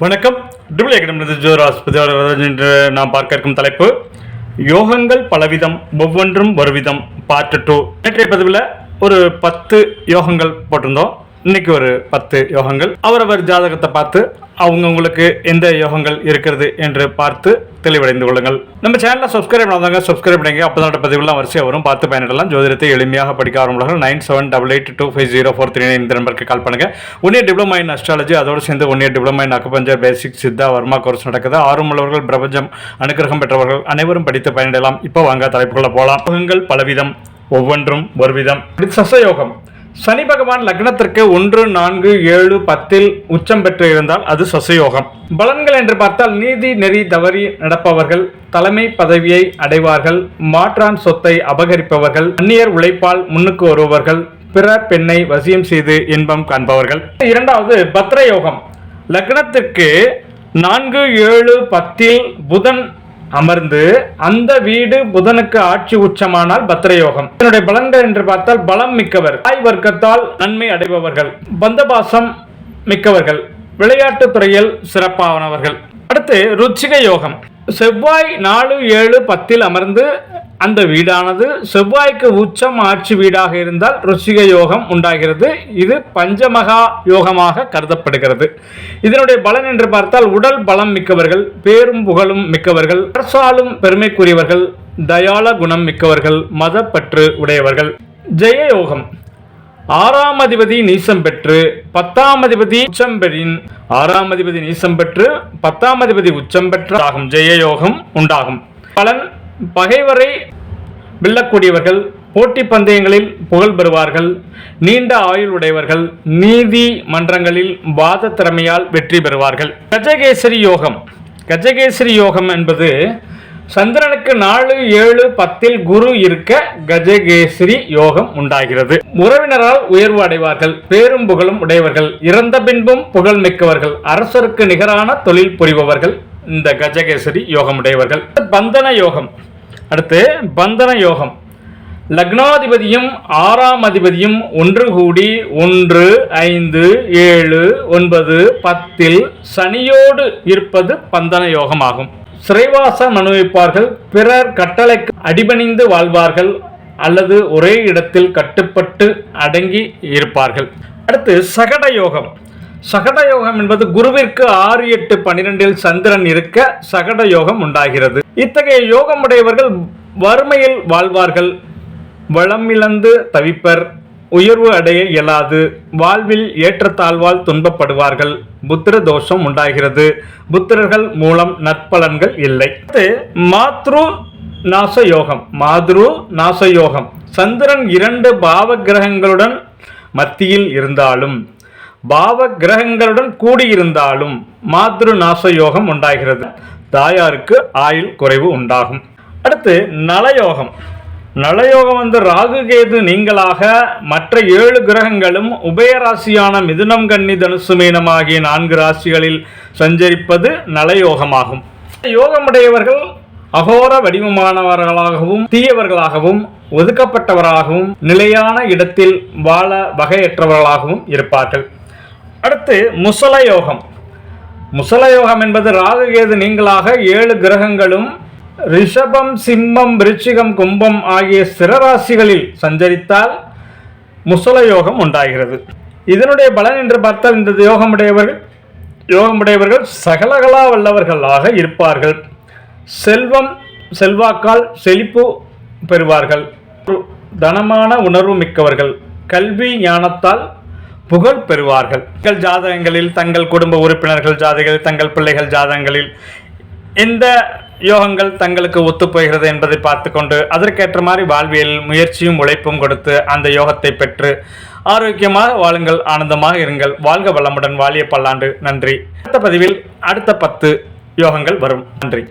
வணக்கம். டிபிள் அகாடமி ஜோர் ஆஸ்பத்திரி என்று நாம் பார்க்க இருக்கும் தலைப்பு. யோகங்கள் பலவிதம் ஒவ்வொன்றும் ஒரு விதம் பார்ட் டூ நேற்றைய பதிவில் ஒரு பத்து யோகங்கள் போட்டிருந்தோம். இன்னைக்கு ஒரு பத்து யோகங்கள். அவரவர் ஜாதகத்தை பார்த்து அவங்கவுங்களுக்கு எந்த யோகங்கள் இருக்கிறது என்று பார்த்து தெளிவடைந்து கொள்ளுங்கள். நம்ம சேனலில் சப்ஸ்கிரைப் பண்ணாதாங்க சப்ஸ்கிரைப் பண்ணுங்க அப்போ தான் பதிவுலாம் வரிசையாக வரும். பார்த்து பயனிடலாம் ஜோதிடத்தை எளிமையாக படிக்க ஆரம்பிக்கலாம் nine seven double eight two five zero four three nine இந்த நம்பருக்கு கால் பண்ணுங்கள் one year diploma in astrology அதோடு சேர்ந்து one year diploma in acupuncture basic Siddha Varma course நடக்குது ஆர்வமுள்ளவர்கள் பிரபஞ்சம் அனுகிரகம் பெற்றவர்கள் அனைவரும் படித்து பயனிடலாம் இப்போ வாங்க தலைப்புக்குள்ள போகலாம் யோகங்கள் பலவிதம் ஒவ்வொன்றும் ஒரு விதம் சசயோகம் சனி பகவான் லக்னத்திற்கு ஒன்று நான்கு ஏழு பத்தில் உச்சம் பெற்று இருந்தால் அது சசயோகம். பலன்கள் என்று பார்த்தால் நீதி நெறி தவறி நடப்பவர்கள் தலைமை பதவியை அடைவார்கள் மாற்றான் சொத்தை அபகரிப்பவர்கள் அந்நியர் உழைப்பால் முன்னுக்கு வருபவர்கள் பிற பெண்ணை வசியம் செய்து இன்பம் காண்பவர்கள். இரண்டாவது பத்ர யோகம் லக்னத்திற்கு நான்கு ஏழு பத்தில் புதன் அமர்ந்து அந்த வீடு புதனுக்கு ஆட்சி உச்சமானால் பத்திரயோகம். இதனுடைய பலன்கள் என்று பார்த்தால் பலம் மிக்கவர். தாய் வர்க்கத்தால் நன்மை அடைபவர்கள். பந்தபாசம் மிக்கவர்கள். விளையாட்டுத் துறையில் சிறப்பானவர்கள். அடுத்து ருச்சிக யோகம். செவ்வாய் நாலு ஏழு பத்தில் அமர்ந்து அந்த வீடானது செவ்வாய்க்கு உச்சம் ஆட்சி வீடாக இருந்தால் ருச்சிக யோகம் உண்டாகிறது. இது பஞ்சமகா யோகமாக கருதப்படுகிறது. இதனுடைய பலன் என்று பார்த்தால் உடல் பலம் மிக்கவர்கள் பேரும் புகழும் மிக்கவர்கள் அரசாலும் பெருமைக்குரியவர்கள் தயாள குணம் மிக்கவர்கள் மதப்பற்று உடையவர்கள். ஜெய யோகம். ஆறாம் அதிபதி நீசம் பெற்று பத்தாம் அதிபதி உச்சம் பெறின். ஆறாம் அதிபதி நீசம் பெற்று பத்தாம் அதிபதி உச்சம் பெற்று ஆகும் ஜெயயோகம் உண்டாகும். பலன் பகைவரை வெல்லக்கூடியவர்கள் போட்டி பந்தயங்களில் புகழ் பெறுவார்கள். நீண்ட ஆயுள் உடையவர்கள் நீதி மன்றங்களில் வாத திறமையால் வெற்றி பெறுவார்கள். கஜகேசரி யோகம். கஜகேசரி யோகம் என்பது சந்திரனுக்கு நாலு ஏழு பத்தில் குரு இருக்க கஜகேசரி யோகம் உண்டாகிறது. உறவினரால் உயர்வு அடைவார்கள் பேரும் புகழும் உடையவர்கள் இறந்த பின்பும் புகழ் மிக்கவர்கள் அரசருக்கு நிகரான தொழில் புரிபவர்கள் இந்த கஜகேசரி யோகம் உடையவர்கள். பந்தன யோகம். அடுத்து பந்தன யோகம் லக்னாதிபதியும் ஆறாம் அதிபதியும் ஒன்று கூடி ஒன்று ஐந்து ஏழு ஒன்பது பத்தில் சனியோடு இருப்பது பந்தன யோகமாகும் சிறைவாசம் அனுபவிப்பார்கள் பிறர் கட்டளைக்கு அடிபணிந்து வாழ்வார்கள். அல்லது ஒரே இடத்தில் கட்டுப்பட்டு அடங்கி இருப்பார்கள். அடுத்து சகட யோகம் சகட யோகம் என்பது குருவிற்கு ஆறு எட்டு பனிரெண்டில் சந்திரன் இருக்க சகட யோகம் உண்டாகிறது. இத்தகைய யோகம் உடையவர்கள் வறுமையில் வாழ்வார்கள். வளமிழந்து தவிப்பர் உயர்வு அடைய இயலாது. வாழ்வில் ஏற்றத்தாழ்வால் துன்பப்படுவார்கள். புத்திர தோஷம் உண்டாகிறது. புத்திரர்கள் மூலம் நற்பலன்கள் இல்லை. மாத்ரு நாச யோகம் மாத்ரு நாச யோகம் சந்திரன் இரண்டு பாவ கிரகங்களுடன் மத்தியில் இருந்தாலும் பாவ கிரகங்களுடன் கூடியிருந்தாலும் மாத்ரு நாச யோகம் உண்டாகிறது. தாயாருக்கு ஆயுள் குறைவு உண்டாகும். அடுத்து நலயோகம். நலயோகம் வந்து ராகு கேது நீங்களாக மற்ற ஏழு கிரகங்களும் உபயராசியான மிதுனம் கன்னி தனுசு மீனம் ஆகிய நான்கு ராசிகளில் சஞ்சரிப்பது நலயோகமாகும். யோகமுடையவர்கள் அகோர வடிவமானவர்களாகவும் தீயவர்களாகவும் ஒதுக்கப்பட்டவராகவும் நிலையான இடத்தில் வாழ வகையற்றவர்களாகவும் இருப்பார்கள். அடுத்து முசலயோகம். முசலயோகம் என்பது ராகுகேது நீங்களாக ஏழு கிரகங்களும் ரிஷபம் சிம்மம் விருச்சிகம் கும்பம் ஆகிய சிறராசிகளில் சஞ்சரித்தால் முசலயோகம் உண்டாகிறது. இதனுடைய பலன் என்று பார்த்தால் இந்த யோகமுடையவர்கள் யோகமுடையவர்கள் சகலகலா வல்லவர்களாக இருப்பார்கள். செல்வம் செல்வாக்கால் செழிப்பு பெறுவார்கள். தனமான உணர்வு மிக்கவர்கள். கல்வி ஞானத்தால் புகழ் பெறுவார்கள். தங்கள் ஜாதகங்களில் தங்கள் குடும்ப உறுப்பினர்கள் ஜாதகங்கள் தங்கள் பிள்ளைகள் ஜாதகங்களில் எந்த யோகங்கள் தங்களுக்கு ஒத்துப்போகிறது என்பதை பார்த்து கொண்டு அதற்கேற்ற மாதிரி வாழ்வியல் முயற்சியும் உழைப்பும் கொடுத்து அந்த யோகத்தை பெற்று ஆரோக்கியமாக வாழுங்கள் ஆனந்தமாக இருங்கள். வாழ்க வளமுடன். வாழிய பல்லாண்டு. நன்றி. அடுத்த பதிவில் அடுத்த பத்து யோகங்கள் வரும். நன்றி.